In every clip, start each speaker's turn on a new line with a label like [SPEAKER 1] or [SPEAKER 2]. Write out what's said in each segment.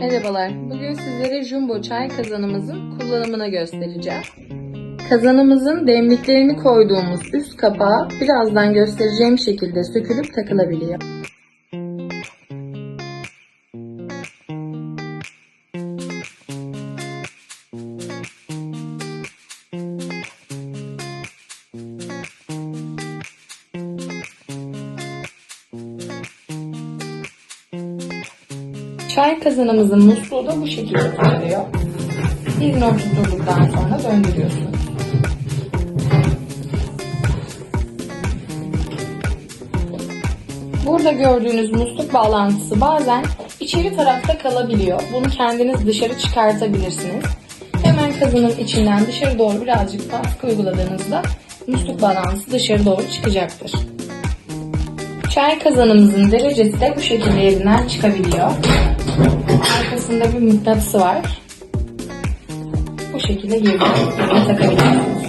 [SPEAKER 1] Merhabalar. Bugün sizlere jumbo çay kazanımızın kullanımını göstereceğim. Kazanımızın demliklerini koyduğumuz üst kapağı birazdan göstereceğim şekilde sökülüp takılabiliyor. Çay kazanımızın musluğu da bu şekilde takılıyor. Birini oturttuktan sonra döndürüyorsunuz. Burada gördüğünüz musluk bağlantısı bazen içeri tarafta kalabiliyor. Bunu kendiniz dışarı çıkartabilirsiniz. Hemen kazanın içinden dışarı doğru birazcık baskı uyguladığınızda musluk bağlantısı dışarı doğru çıkacaktır. Çay kazanımızın derecesi de bu şekilde yerinden çıkabiliyor. Arkasında bir mıknatısı var. Bu şekilde yerine takabiliyoruz.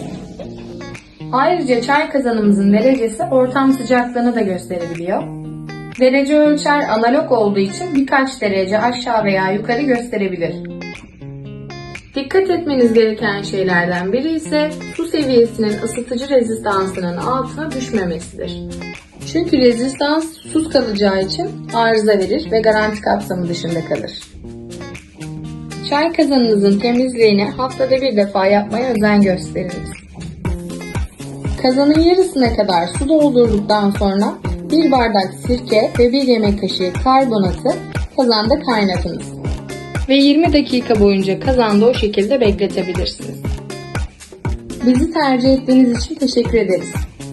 [SPEAKER 1] Ayrıca çay kazanımızın derecesi ortam sıcaklığını da gösterebiliyor. Derece ölçer analog olduğu için birkaç derece aşağı veya yukarı gösterebilir. Dikkat etmeniz gereken şeylerden biri ise su seviyesinin ısıtıcı rezistansının altına düşmemesidir. Çünkü rezistans susuz kalacağı için arıza verir ve garanti kapsamı dışında kalır. Çay kazanınızın temizliğini haftada bir defa yapmaya özen gösteriniz. Kazanın yarısına kadar su doldurduktan sonra bir bardak sirke ve bir yemek kaşığı karbonatı kazanda kaynatınız. Ve 20 dakika boyunca kazanda o şekilde bekletebilirsiniz. Bizi tercih ettiğiniz için teşekkür ederiz.